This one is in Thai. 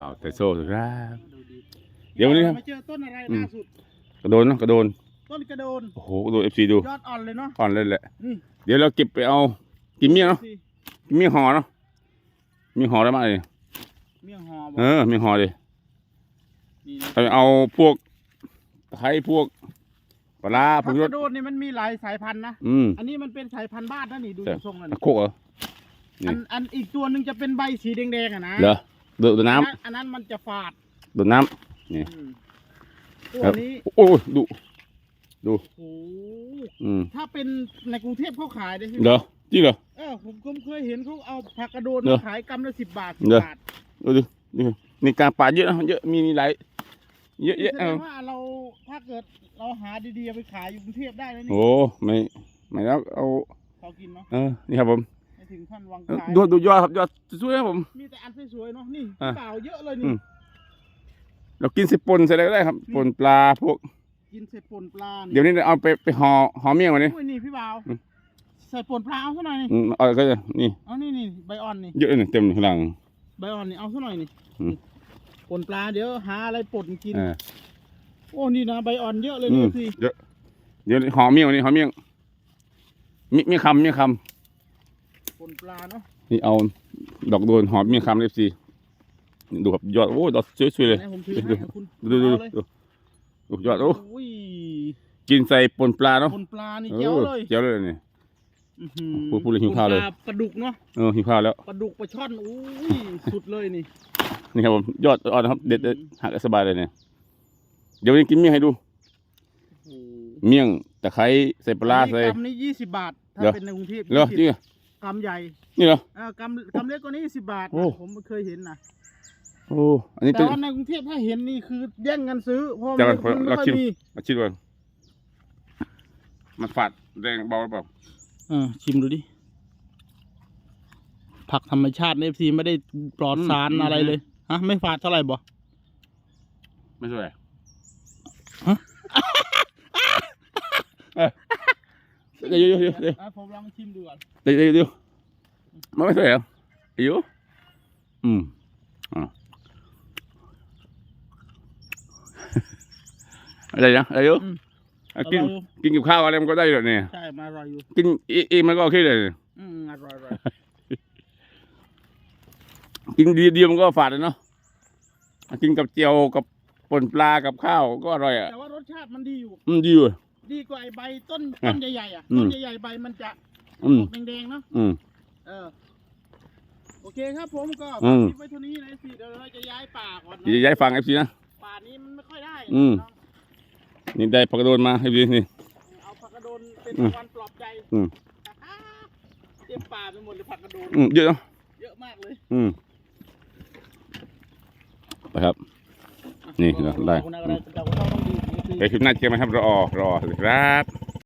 เอาแต่โซ่สุดครับดูดีเดี๋ยววันนี้ครับมาเจอต้นอะไรอืม ล่าสุด กระโดนเนาะกระโดนต้นกระโดน โอ้โหกระโดนเอฟซีดูยอดอ่อนเลยเนาะอ่อนเลยแหละนี่เดี๋ยวเราเก็บไปเอากินเมี่ยงเนาะสิกินเมี่ยงห่อเนาะมีห่อได้มากเลยเมี่ยงหอบอกเออมีห่อเลยนี่นะไปเอาพวกตะไคร้พวกปลาร้าผผังกรกสระโดนนี่มันมีหลายสายพันธุ์นะ อืม อันนี้มันเป็นสายพันธุ์บ้านนะนี่ดูใช่ทรงนั่นตะโคกเหรอ นี่ อันอันอีกตัวหนึ่งจะเป็นใบสีแดงๆอะนะ เหรอ โดดโดดน้อัอันนั้นมันจะฝาดำโดดน้ำนี่อืมตัวครับนี้โอ้ยดุโอ้โหอืมถ้าเป็นในกรุงเทพเขาขายได้ใช่ไหมเหรอจริงเหรอ เออผมผมเคยเห็นเขาเอาผักกระโดนเหรอมาขายกำละสิบบาทสิเหรอบบาทดูดิดูนี่กลางป่าเยอะนะเยอะมีมีหลายเยอะแสเยอะดเอางว่าเราถ้าเกิดเราหาดีๆเอาไปขายอยู่กรุงเทพได้แล้วนี่โอ้ไม่ไม่แล้วเอา พอกินเนาะ เออนี่ครับผมไม่ ถึงขั้นวางเออขายดูดูยอดครับยอดสวยๆครับผม มีแต่อันสวยๆเนาะนี่อะ เปล่าเยอะเลยอืนี่มเรากินสิปนใส่อะไรก็ได้ครับปนปลาพวก กินเสร็จป่นปลาเดี๋ยวนี้เอาไปไปห่อห่อเมี่ยงวันนี้โอ้ยนี่พี่บ่าวอืม ใส่ป่นปลาเอาซะหน่อยนี่อืมเอาก็จะนี่เอานี่นี่ใบอ่อนนี่เยอะเลยเต็มข้างหลัง ใบอ่อนนี่เอาซะหน่อยนี่อืมป่นปลาเดี๋ยวหาอะไรป่นกินเออโอ้นี่นะใบอ่อนเยอะเลยอืนี่มสิเยอะเดี๋ยวห่อเมี่ยงวันนี้ห่อเมี่ยงมีมีคำมีค ป่นปลาเนาะำนี่เอาดอกโดนห่อเมี่ยงคำเอฟซีดูครับยอดโอ้ดอกสวยๆเลยไหนผมถือดูให้คุณดูดูดูเอาเลยดูดูยอดโอ้อุ้ยกินใส่ปนปลาเนาะป่นปลานี่เอเจ๋วอเลยเจ๋วเลยนี่อื้อหือพูดพูดเลยหิวข้าวเลยป่นปลปลาดุกเนาะเออหิวข้าวแล้วปลาดุกปลาช่อนอุ้ยสุดเลยนี่นี่ครับผมยอดอ่อนนะครับเด็ดเด็ดหักได้สบายเลยเนี่ยเดี๋ยววันนี้กินเมี่ยงให้ดูโอ้โหเมี่ยงตะไคร้ใส่ปลาร้าใส่กำนี้ยี่สิบบาทถ้าเหรอเป็นในกรุงเทพเหรอจริง20เหรอ กำใหญ่นี่เหรอ เออกำกำเล็กกว่านี้สิบบาทโอ้ผมเคยเห็นนะโอ้อันนี้แต่เป็นว่าในกรุงเทพถ้าเห็นนี่คือแย่งกันซื้อเพราะแต่มันว่ามันไม่เราค่อยชิมมีมาชิมก่อนมันฝาดแรงเบาหรือเปล่าเออชิมดูดิ ผักธรรมชาติเอฟซีไม่ได้ปลอดสารอะไรเลยฮะไม่ฝาดเท่าไหร่บ่ ไม่สวยฮะ เออเดี๋ยวเดี๋ยวเดี๋ยวเดี๋ยว อะผมล องชิมดูก่อนเดี๋ยวเดี๋ยวเดี๋ยวมันไม่สวยเหรออายุอืมอ่าอะไรนะอายุอืมอะกินอร่อยอยู่กินกับข้าวอะไรมันก็ได้เลยเนี่ยใช่มาอร่อยอยู่กินอีอีมันก็โอเคเลยอืมอร่อยอร่อยกินดีเดียวมันก็ฝาดเลยเนาะกินกับเจียวกับป่นปลากับข้าวก็อร่อยอะแต่ว่ารสชาติมันดีอยู่อืมดีเลยดีกว่าไอ้ใบต้นอะต้นใหญ่ๆอะอืมต้นใหญ่ๆใบมันจะ อืมออกแดงๆเนาะอืม เออโอเคครับผมก็อืม คลิปไว้เท่านี้นะสิเดี๋ยวเราจะย้ายป่าก่อนเดี๋ยวนะย้ายฟังเอฟซีนะ ป่านี้มันไม่ค่อยได้อืม เนาะนี่ได้ผักกระโดนมาเอฟซีนี่ เอาผักกระโดนเป็นอืมวันปลอบใจอืม เต็มป่าไปหมดเลยผักกระโดนอืมเยอะเนาะเยอะมากเลยอืมไปครับ นี่อะได้ เราเราเราต้องดูนี่คือไปคลิปหน้าเจอกันไหมครับรอรอครับ